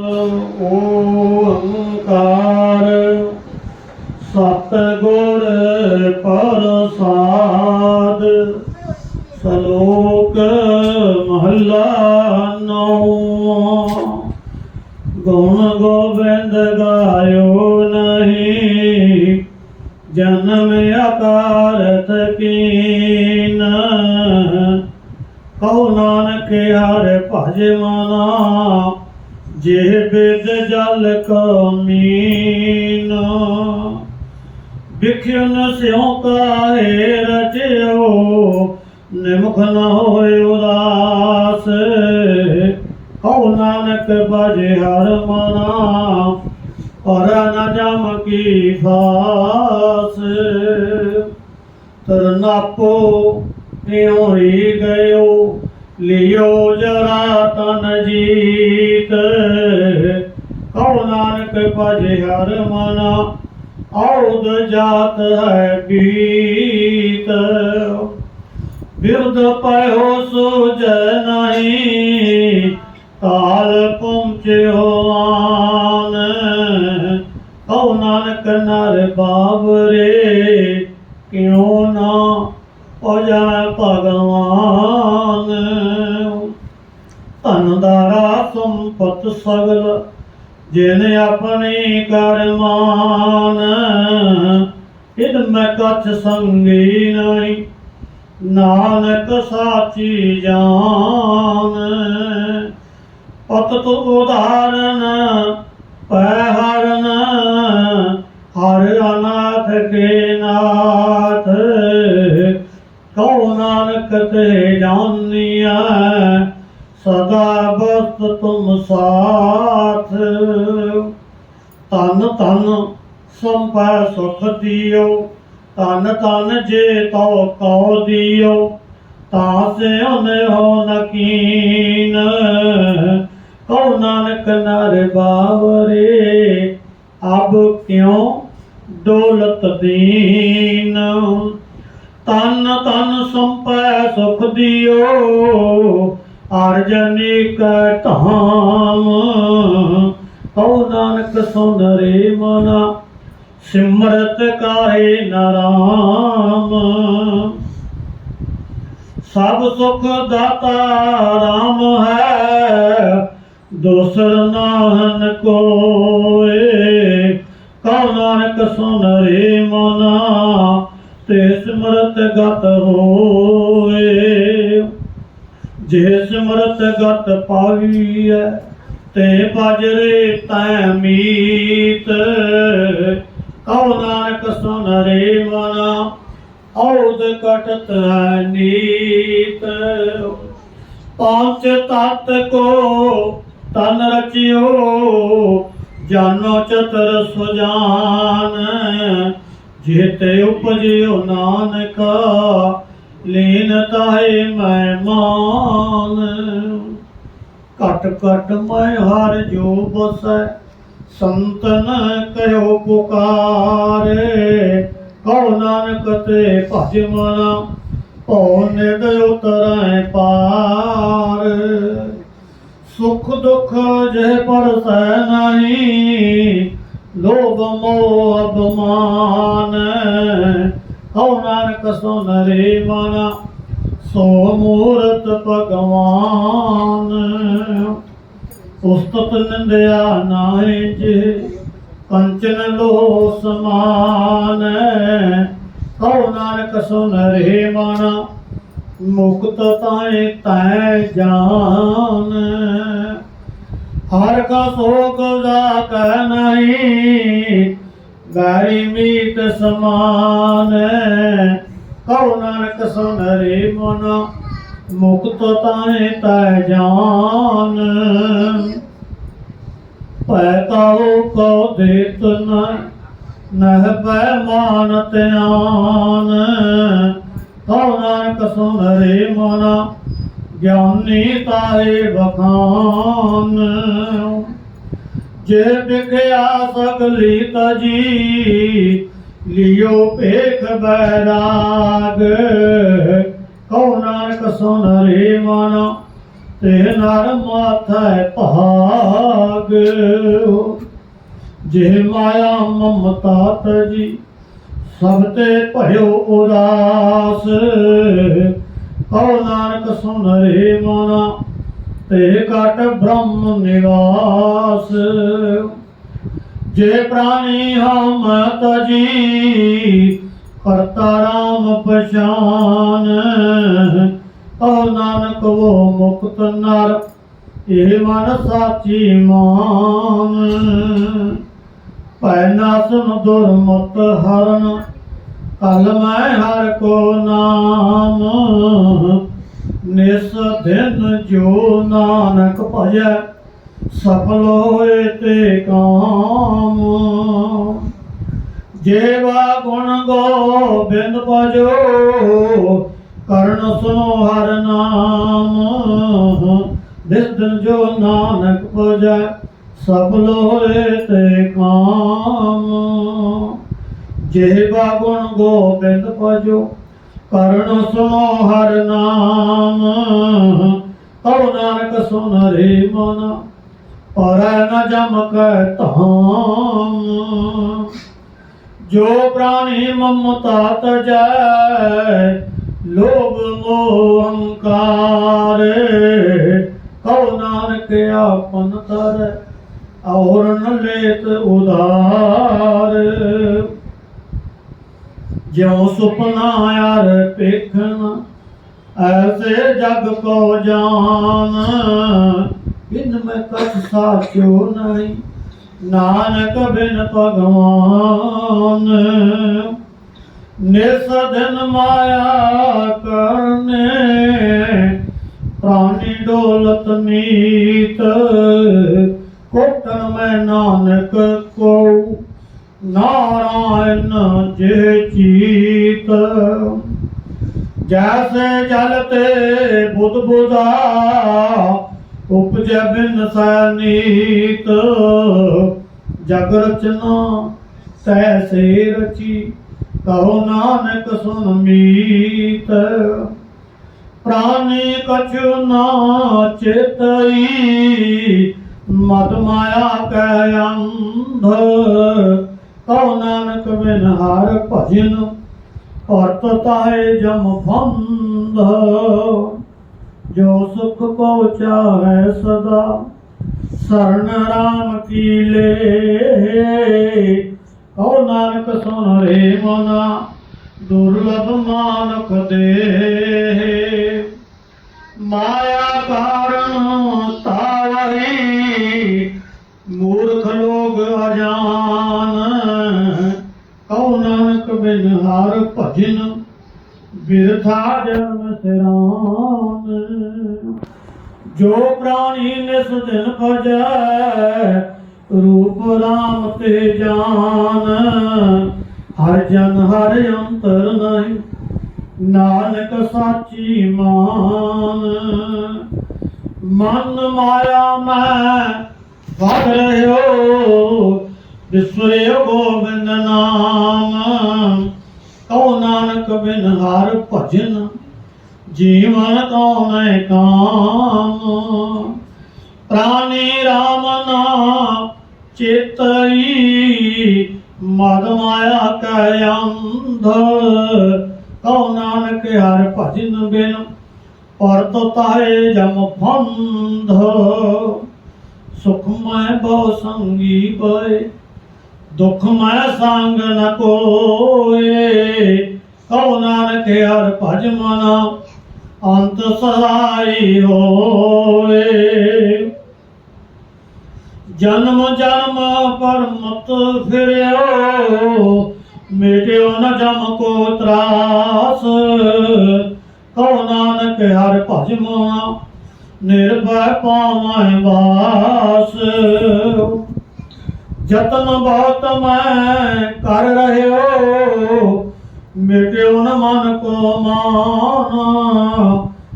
ਓੰਕਾਰ ਸਤਿਗੁਰ ਪ੍ਰਸਾਦ ਸ਼ਲੋਕ ਮਹੱਲਾ ਨੌਵਾਂ ਗੁਣ ਗੋਬਿੰਦ ਗਾਇਓ ਨਹੀਂ, ਜਨਮ ਅਕਾਰਤ ਕੀਨ। ਕਉ ਨਾਨਕ ਹਰਿ ਭਜ ਮਨਾ ਜੇ ਬਿਦ ਜਲ ਕਮੀਨ ਵਿਖਿਨ ਸਿਉ ਕਾਹੇ ਰਚਿਓ, ਨਿਮਖ ਨ ਹੋਇ ਉਦਾਸ। ਕਉ ਨਾਨਕ ਭਜ ਹਰ ਮਨਾ, ਪਰ ਨ ਜਮ ਕੀ ਫਾਸ ਤਰਨਾਪੋ ਇਉਂ ਹੀ ਗਇਓ, ਲਿਓ ਜਰਾ ਤਨ ਜੀ। ਕਉ ਨਾਨਕ ਹਰ ਮਨਾ। ਔਦ ਜਾਤ ਹੈ ਗੀਤ। ਬਿਰਦ ਪਇਓ ਸੁਜ ਨਹੀਂ ਕਾਲ ਪਹੁੰਚਿਓ ਆਨ। ਕਉ ਨਾਨਕ ਨਰ ਬਾਬਰੇ, ਕਿਉ ਨਾ ਪਜਾ ਭਗਵਾਨ। ਧਨ ਦਾਰਾ ਸੰਪਤ ਸਗਲ ਜਿਨ ਆਪਣੀ ਕਰਮਾਨ ਇਦ ਮੈਂ ਕਛ ਸੰਗੀ ਨਹੀਂ ਨਾਨਕ ਸਾਚੀ ਜਾਨ, ਪਤ ਤੋ ਉਦਾਹਰਨ ਪੈ ਹਰਨ ਹਰ ਅਨਾਥ ਕੇ ਨਾਥ। ਕਉ ਨਾਨਕ ਤੇ ਜਾਨੀਐ ਸਦਾ ਬਸ ਤੁਮ ਸਾਥ। ਤਨ ਤਨ ਸੰਪੈ ਸੁਖ ਦਿਓ ਤਨ ਤਨ ਜੇ ਤੋ ਕਉ ਦਿਓ, ਤਾਂ ਸੇ ਹੋ ਨਕੀਨ ਕਉ ਨਾਨਕ ਨਰ ਬਾਵਰੇ, ਅਬ ਕਿਉ ਦੌਲਤ ਦੀਨ। ਤਨ ਤਨ ਸੰਪੈ ਸੁਖ ਦਿਓ ਅਰਜਨੀ ਕੈ ਧਾਮ। ਕਉ ਨਾਨਕ ਸੁੰਦਰੇ ਮਨਾ, ਸਿਮਰਤ ਕਾਹੇ ਨਾਰਾਮ ਸਭ ਸੁਖ ਦਾਤਾ ਰਾਮ ਹੈ, ਦੋਸਰ ਨਾਹਨ ਕੋਏ। ਕਉ ਨਾਨਕ ਸੁਨਰੇ ਮਨਾ, ਤੇ ਸਿਮਰਤ ਗਤ ਹੋਏ। ਜੇ ਸਿਮਰਤ ਗਤ ਪਾਵੀਐ, ਤੇ ਬਜਰੇ ਤੈ ਮੀਤ। ਕਉ ਨਾਨਕ ਸੁਨ ਰੇ ਮਨਾ, ਔਦ ਕਟਤ ਨੀਤ। ਪੰਜ ਤਤ ਕੋ ਤਨ ਰਚਿਓ, ਜਾਨੋ ਚਤਰ ਸੁਜਾਨ। ਜੇਤੇ ਉਪਜਿਓ ਨਾਨਕ ਲੀਨ ਤਾਏ ਮੈਂ ਘਟ ਘਟ ਮੈਂ ਹਰ ਜੋ ਬਸੈ, ਸੰਤਨ ਕਹਿਓ ਪੁਕਾਰੇ। ਕਉ ਨਾਨਕ ਤੇ ਭਜ ਮਨਾ ਭਉ ਨਿਦ ਉਤਰੈ ਪਾਰ। ਸੁਖ ਦੁਖ ਜਹ ਪਰਸੈ ਨਹੀਂ, ਲੋਭ ਮੋਹ ਅਭਮਾਨ ਕਉ ਨਾਨਕ ਸੁਨ ਰੇ ਮਨਾ, ਸੋ ਮੂਰਤ ਭਗਵਾਨ। ਉਸਤਤ ਨਿੰਦਿਆ ਨਾਹਿ ਜੇ, ਕੰਚਨ ਲੋ ਸਮਾਨ ਕਉ ਨਾਨਕ ਸੁਨ ਰੇ ਮਨਾ, ਮੁਕਤ ਤਾਏ ਤੈ ਜਾਨ। ਹਰ ਕਾ ਸੋਗ ਦਾ ਕਹਿ ਨਹੀਂ ਗਾਰੀ ਮੀਤ ਸਮਾਨ ਕਰੋ ਨਾਨਕ ਸੁਨ ਰੇ ਮਨਾ, ਮੁਕਤ ਤਾਏ ਤੈ ਜਾਨ। ਪੈ ਤਾਉ ਕੋ ਦੇਤ ਨ, ਨਹ ਪੈ ਮਾਨ ਧਿਆਨ। ਕਉ ਨਾਨਕ ਸੁਨ ਰੇ ਮਨਾ, ਗਿਆਨੀ ਤਾਏ ਬਖਾਨ ਜੇ ਵਿਖਿਆ ਸਗਲੀ ਤਜੀ ਲਿਓ ਭੇਖ ਬੈਰਾਗ। ਕਉ ਨਾਨਕ ਸੁਨ ਰੇ ਮਨ, ਤੇ ਨਰ ਮਾਥੈ ਭਾਗ। ਜੇ ਮਾਇਆ ਮਮਤਾ ਤਜੀ, ਸਭ ਤੇ ਭਇਓ ਉਦਾਸ। ਕਉ ਨਾਨਕ ਸੁਨ ਰੇ ਮਨਾ ਤੇ ਕਟ ਬ੍ਰਹਮ ਨਿਵਾਸ। ਜੇ ਪ੍ਰਾਣੀ ਹਮ ਤਜੀ ਕਰਤਾ ਰਾਮ ਪਛਾਨ। ਕਉ ਨਾਨਕ ਉਹ ਮੁਕਤ ਨਰ, ਇਹ ਮਨ ਸਾਚੀ ਮਾਨ। ਭੈ ਨਾਸਨ ਦੁਰਮਤ ਹਰਨ, ਕਲ ਮੈਂ ਹਰ ਕੋ ਨਾਮ। ਨਿਸ ਦਿਨ ਜੋ ਨਾਨਕ ਭਜੈ, ਸਫਲ ਹੋਏ ਤੇ ਕਾਮ। ਜੇਵਾ ਗੁਣ ਗੋਬਿੰਦ ਭਜੋ, ਕਰਨ ਸੁਨੋ ਹਰ ਨਾਮ। ਦਿਸ ਦਿਨ ਜੋ ਨਾਨਕ ਭਜੈ, ਸਫਲ ਹੋਏ ਤੇ ਕਾਮ। ਜੇਵਾ ਗੁਣ ਗੋਬਿੰਦ ਭਜੋ ਕਰਨ ਸੁਨੋ ਹਰ ਨਾਮ। ਕਉ ਨਾਨਕ ਸੁਨ ਰੇ ਮਨ, ਪਰੈ ਨ ਜਮਕ ਧਾਮ। ਜੋ ਪ੍ਰਾਣੀ ਮਮਤਾ ਤਜੈ, ਲੋਭ ਮੋਹ ਹੰਕਾਰ। ਕਉ ਨਾਨਕ ਆਪਨ ਤਰ, ਔਰ ਨ ਲੇਤ ਉਦਾਰ ਜਿਉ ਸੁਪਨਾ ਯਾਰ ਪੇਖਣ ਐਸੇ ਜਗ ਕੋ ਜਾਨ। ਬਿਨ ਮੈਂ ਕਛ ਸਾਚੋ ਨਹੀਂ, ਨਾਨਕ ਬਿਨ ਭਗਵਾਨ। ਨਿਸ ਮਾਇਆ ਕਰਨੇ, ਪ੍ਰਾਨੀ ਡੋਲਤ ਮੀਤ। ਕੋਟਨ ਮੈਂ ਨਾਨਕ ਕੋ, ਨਾਰਾਇਣ ਜੇ ਚੀਤ ਜੈਸੇ ਜਲ ਤੇ ਬੁੱਧ ਬੁਧਾ ਉਪਜੈ ਬਿਨ ਸਨੀਤ। ਜਗ ਰਚਨਾ ਤੈਸੇ ਰਚੀ, ਕਹੋ ਨਾਨਕ ਸੁਨ ਮੀਤ। ਪ੍ਰਾਨੀ ਕਛੁ ਨਾ ਚੇਤਈ, ਮਦ ਮਾਇਆ ਕੈ ਅੰਧ। ਕਹੋ ਨਾਨਕ ਬਿਨ ਹਰ ਭਜਨ ਭਰਤ ਤਾਏ ਜਮ ਫੰਧ ਜੋ ਸੁਖ ਪਹੁੰਚਾ ਸਦਾ। ਸਰਣ ਰਾਮ ਕੀ ਲੈ, ਕਉ ਨਾਨਕ ਸੁਨ ਰੇ ਮਨਾ, ਦੁਰਲਭ ਮਾਨਕ ਦੇ। ਮਾਇਆ ਕਾਰਨ ਤਾਵਹੀ ਮੂਰਖ ਲੋਗ ਅਜਾਨ ਕਉ ਨਾਨਕ ਬਿਨ ਹਰ ਭਜਨ ਬਿਰਥਾ ਜਨਮ ਸਿਰਾਨ ਜੋ ਪ੍ਰਾਣੀ ਨਿਸ ਦਿਨ ਭਜੈ ਰੂਪ ਰਾਮ ਤੇ ਜਾਨ। ਹਰ ਜਨ ਹਰ ਅੰਤਰ ਨਹੀਂ, ਨਾਨਕ ਸਾਚੀ ਮਾਨ। ਮਨ ਮਾਇਆ ਮੈਂ ਵਧ ਰਹਿਓ ਵਿਸਰਿਓ ਗੋਬਿੰਦ ਨਾਮ। ਕਉ ਨਾਨਕ ਬਿਨ ਹਰ ਭਜਨ, ਜੀਵਨ ਕਉ ਮੈਂ ਕਾਮ। ਪ੍ਰਾਨੀ ਰਾਮ ਨਾ ਚੇਤਈ ਮਦ ਮਾਇਆ ਕੈ ਅੰਧ। ਕਉ ਨਾਨਕ ਹਰ ਭਜਨ ਬਿਨ ਪਰਤ ਤਾਏ ਜਮ ਫੰਧ ਸੁਖ ਮੈਂ ਬਹੁ ਸੰਗੀ ਪਏ ਦੁਖ ਮੈਂ ਸੰਗ ਨ ਕੋਏ। ਕਉ ਨਾਨਕ ਹਰ ਭਜ ਮਨਾ, ਅੰਤ ਸਹਾਈ ਹੋਏ। ਜਨਮ ਜਨਮ ਪਰ ਮਤ ਫਿਰਿਓ, ਮੇਟਿਓ ਨ ਜਮ ਕੋ ਤਰਾਸ। ਕਉ ਨਾਨਕ ਹਰ ਭਜ ਮਨਾ, ਨਿਰਭੈ ਪਾਵੈ ਵਾਸ। ਜਤਨ ਬਹੁਤ ਮੈਂ ਕਰ ਰਹਿਓ। ਮਿਟਿਓ ਨ ਮਨ ਕੋ ਮਾਨ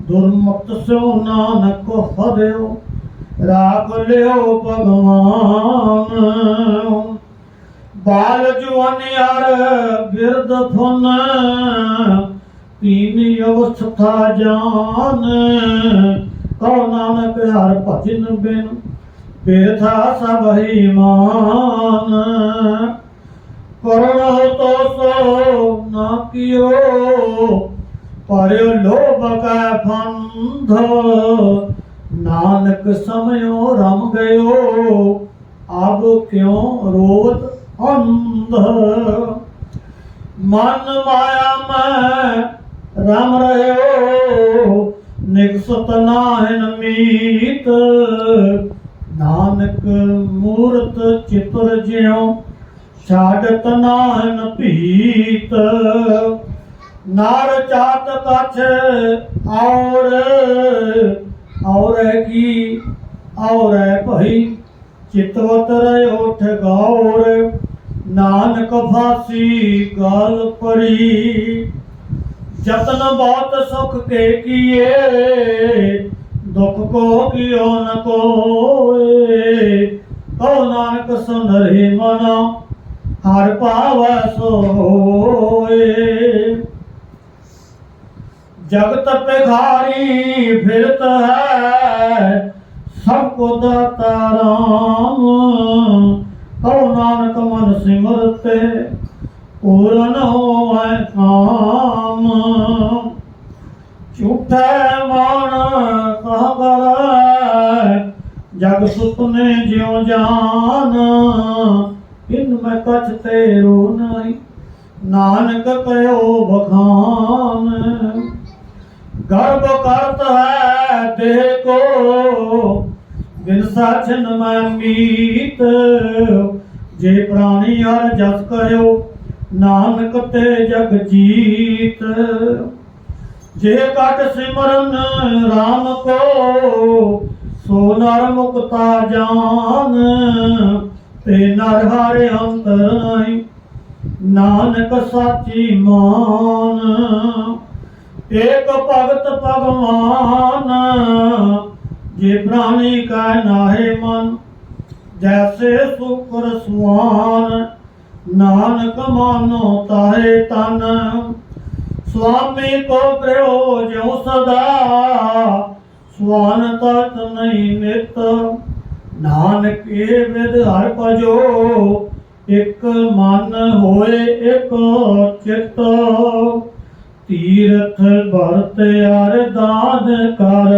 ਦੁਰਮਤ ਸੋ ਨਾਨਕ ਹਰਿਓ। ਰਾਖ ਲਿਓ ਭਗਵਾਨ। ਬਾਲ ਜੁਆਨੀ ਹਰ ਬਿਰਦ ਫੁਨ, ਤੀਨ ਅਵਸਥਾ ਜਾਨ। ਕਉ ਨਾਨਕ ਹਰ ਭਜਨ ਬਿਨ ਬਿਰਥਾ ਸਭ ਹੀ ਮਾਨ ਕਰੁਣ ਤੋ ਸੋ ਨਾ ਕਿਓ ਪਰਿਓ ਲੋਭ ਕੈ ਫੰਧ। ਨਾਨਕ ਸਮਿਓ ਰਮ ਗਇਓ ਆਬ ਕਿਉ ਰੋਵਤ ਅੰਧ। ਮਨ ਮਾਇਆ ਮੈਂ ਰਮ ਰਹਿਓ ਨਿਕਸਤ ਨਾਹਿਨ ਮੀਤ। ਨਾਨਕ ਮੂਰਤ ਚਿਤਰ ਜਿਉ ਛਾੜਤ ਨਾਹਨ ਭੀਤ। ਨਾਰ ਚਾਤ ਕਛ ਔਰ ਔਰ ਕੀ, ਔਰ ਭਈ, ਚਿਤਵਤ ਰਿਓ ਠਗੌਰ ਨਾਨਕ ਫਾਸੀ ਗਲ ਪਰੀ, ਜਤਨ ਬਹੁਤ ਸੁਖ ਕੇ ਕੀਏ, ਦੁਖ ਕੋ ਕਿਉ ਨ ਕੋ। ਨਾਨਕ ਸੁਨਰੇ ਮਨ, ਹਰ ਪਾਵੈ ਸੋਏ। ਜਗਤ ਪਿਖਾਰੀ ਫਿਰਤ ਹੈ, ਸਭ ਕੋ ਦਾਤਾ ਰਾਮ। ਕਉ ਨਾਨਕ ਮਨ ਸਿਮਰਤੇ ਪੂਰਨ ਹੋਵੈ ਕਾਮ। ਝੂਠੈ ਮਾਨ ਜਗ ਸੁਪਨੇ ਜਿਉ ਜਾਨ ਇਨ ਮੈਂ ਕਛ ਤੇਰੋ ਨਹੀਂ ਨਾਨਕ ਕਹਿਓ ਬਖਾਨ ਗਰਭ ਕਰਤ ਹੈ ਦੇਹ ਕੋ ਬਿਨ ਸਾਚਨ ਮੈਂ ਮੀਤ। ਜੇ ਪ੍ਰਾਣੀ ਹਰ ਜਸ ਕਰਿਓ, ਨਾਨਕ ਤੇ ਜਗ ਜੀਤ। ਜੇ ਕਟ ਸਿਮਰਨ RAM ਕੋ ਸੋ ਨਰ ਮੁਕਤਾ ਜਾਨ, ਤੇ ਨਰ ਹਰਿ ਅੰਤਰ ਨਾਨਕ ਸਾਚੀ ਮਾਨ, ਏਕ ਭਗਤ ਭਗਵਾਨ, ਜੇ ਪ੍ਰਾਣੀ ਕਾ ਨਾਹੇ ਮਨ, ਜੈਸੇ ਸੁਕਰ ਸੁਆਨ। ਨਾਨਕ ਮਾਨੋ ਤਾਹੇ ਤਨ, ਸੁਆਮੀ ਕੋ ਪ੍ਰਯੋ ਜਿਉ ਸਦਾ। ਸੁਆਨ ਤਤ ਨਹੀਂ ਨਿਤ ਨਾਨਕ ਏ ਵਿਦ ਹਰ ਭਜੋ, ਇਕ ਮਨ ਹੋਏ ਇਕ ਚਿਤ। ਤੀਰਥ ਭਰਤ ਅਰਦਾਨ ਕਰ।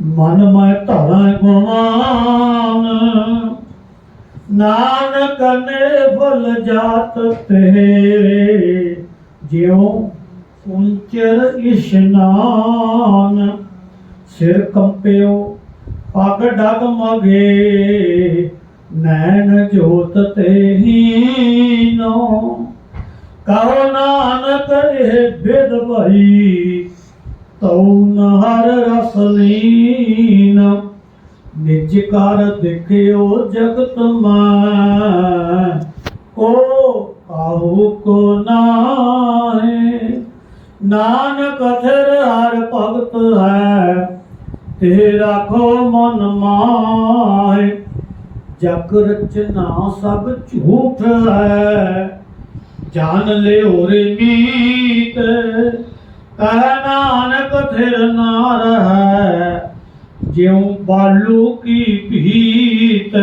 ਮਨ ਮੈਂ ਧਰਾਂ ਗੁਮਾਨ ਨਾਨਕ ਨੇ ਫਲ ਜਾਤ ਤੇਰੇ, ਜਿਉ ਉੰਚਰ ਇਸ਼ਨਾਨ ਸਿਰ ਕੰਪਿਓ, ਪਗ ਡਗ ਮਗੇ, ਨੈਣ ਜੋਤ ਤੇ ਹੀ ਕਹੋ ਨਾਨਕ ਇਹ ਬਿਦ ਭਈ ਤਉ ਨਹਰ ਰਸ ਲੀਨ। ਨਿਜ ਕਰ ਦੇਖਿਓ ਜਗਤ ਮੈਂ, ਕੋ ਕਾਹੂ ਕੋ ਨਾਹੇ ਨਾਨਕ ਥਿਰ ਹਰ ਭਗਤ ਹੈ, ਤੇ ਰਾਖੋ ਮਨ ਮਾਏ ਜਗ ਰਚਨਾ ਸਭ ਝੂਠ ਹੈ ਜਾਣ ਲਿਓ ਰੇ ਮੀਤ। ਕਹਿ ਨਾਨਕ ਥਿਰ ਨਾਰ ਹੈ, ਜਿਉ ਬਾਲੂ ਕੀ ਭੀਤ।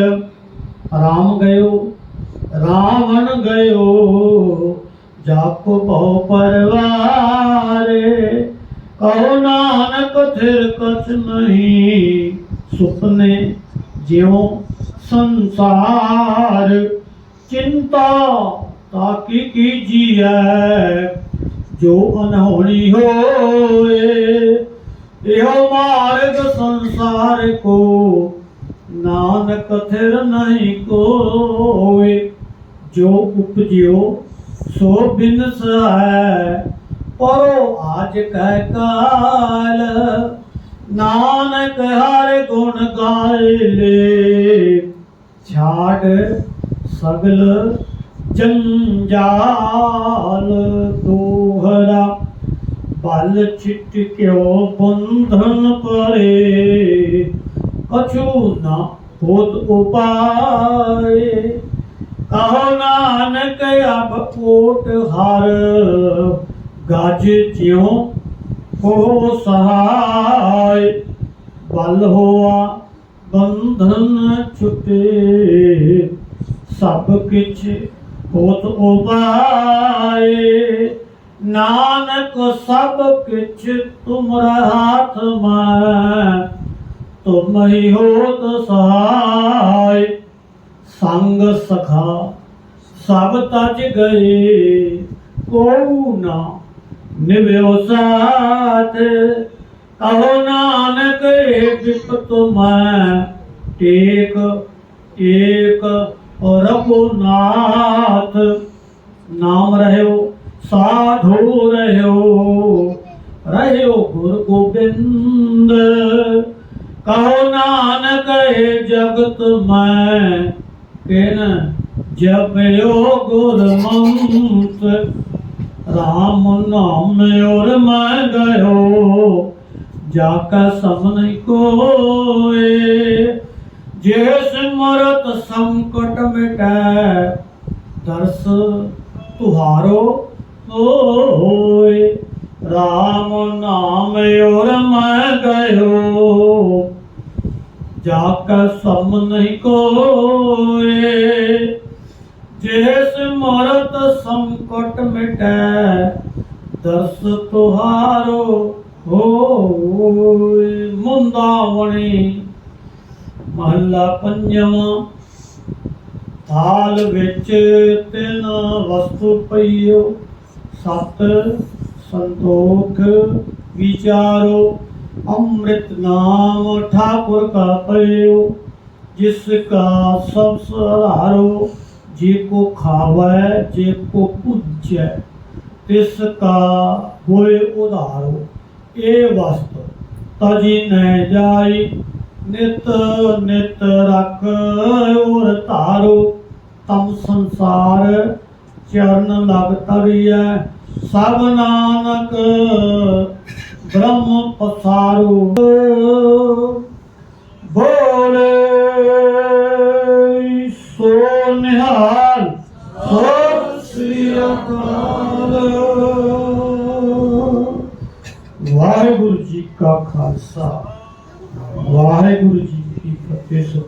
ਰਾਮ ਗਇਓ, ਰਾਵਣ ਗਇਓ ਜਪ ਭਉ ਪਰਵਾਰੇ, ਕਹੋ ਨਾਨਕ ਥਿਰ ਕਛ ਨਹੀਂ, ਸੁਪਨੇ ਜਿਉ ਸੰਸਾਰ, ਚਿੰਤਾ ਤਾਕੀ ਕੀਜੀਐ ਜੋ ਅਨਹੋਣੀ ਹੋਏ, ਇਹੋ ਮਾਰਗ ਸੰਸਾਰ ਕੋ, ਨਾਨਕ ਥਿਰ ਨਹੀਂ ਕੋਏ, ਜੋ ਉਪਜਿਓ ਸੋ ਬਿਨਸ ਹੈ ਪਰੋ ਆਜ ਕਹਿ ਕਾਲ। ਨਾਨਕ ਹਰ ਗੁਣ ਗਾਏ ਛਾੜ ਸਗਲ ਜੰਜਾਲ। ਦੋਹਰਾ ਬਲ ਚਿੱਟ ਕਿਉ ਬੰਧਨ ਪਰੇ। ਕਛੂ ਨਾ ਹੋਤ ਉਪਾਏ। ਕਹੋ ਨਾਨਕ ਅਬ ਓਟ ਹਰ, ਗਜ ਜਿਉ ਕੋ ਸਹਾਇ, ਬਲ ਹੋਆ ਬੰਧਨ ਛੁਟੇ, ਸਭ ਕਿਛ ਹੋਤ ਉਪਾਏ। ਨਾਨਕ ਸਭ ਕਿਛ ਤੁਮਰਾ ਹਾਥ ਮੈਂ, ਤੁਮ ਹੀ ਹੋਤ ਸਹਾਇ। ਸੰਗ ਸਖਾ, ਸਭ ਤਜ ਗਏ ਕੋ ਨਾ ਨਿਵਿਓ ਸਾਥ। ਕਹੋ ਨਾਨਕ ਏ ਮੈਂ ਟੇਕ, ਏਕ ਰਘੁਨਾਥ ਨਾਮ ਰਹਿਓ, ਸਾਧੂ ਰਹਿਓ ਰਹਿਓ ਗੁਰ ਗੋਬਿੰਦ। ਕਹੋ ਨਾਨਕ ਏ ਜਗਤ ਮੈਂ ਕਿਨ ਜਪਿਓ ਗੁਰਮੰਤ ਰਾਮ ਨਾਮ ਔਰ ਮੈਂ ਗਇਓ, ਜਾ ਕਾ ਸਮਨ ਕੋਏ। ਜੇ ਸਿਮਰਤ ਸੰਕਟ ਮਿਟੈ, ਦਰਸ ਤੁਹਾਰੋ ਹੋਏ। ਰਾਮ ਨਾਮ ਔਰ ਮੈਂ ਗਇਓ ਜਾ ਕਾ ਸਮ ਨਹੀਂ ਕੋਏ। ਜਿਸ ਮਰਤ ਸੰਕਟ ਮਿਟੈ, ਦਰਸ ਤੁਹਾਰੋ ਹੋਏ। ਮੁੰਦਾਵਣੀ ਮਹੱਲਾ ਪੰਜਵਾਂ, ਥਾਲ ਵਿੱਚ ਤਿੰਨ ਵਸਤੂ ਪਈਓ। ਸਤ ਸੰਤੋਖ ਵਿਚਾਰੋ। ਅੰਮ੍ਰਿਤ ਨਾਮ ਠਾਕੁਰ ਕਾ ਪਈਓ ਜਿਸ ਕਾ ਸਭ ਸਹਾਰੋ ਜੇ ਕੋ ਖਾਵੈ, ਜੇ ਕੋ ਪੁੱਜੈ, ਤਿਸ ਕਾ ਹੋਏ ਉਧਾਰੋ। ਇਹ ਵਸਤ, ਤਜੀ ਨੈ ਜਾਈ, ਨਿਤ ਨਿਤ ਰਖ ਔਰ ਧਾਰੋ। ਤਮ ਸੰਸਾਰ ਚਰਨ ਲਗ ਤਰੀਐ, ਸਭ ਨਾਨਕ ਬ੍ਰਹਮ ਪਸਾਰੂ। ਬੋਲੇ ਸੋ ਨਿਹਾਲ। ਸਤਿ ਸ੍ਰੀ ਅਕਾਲ। ਵਾਹਿਗੁਰੂ ਜੀ ਕਾ ਖਾਲਸਾ। ਵਾਹਿਗੁਰੂ ਜੀ ਕੀ ਫਤਿਹ।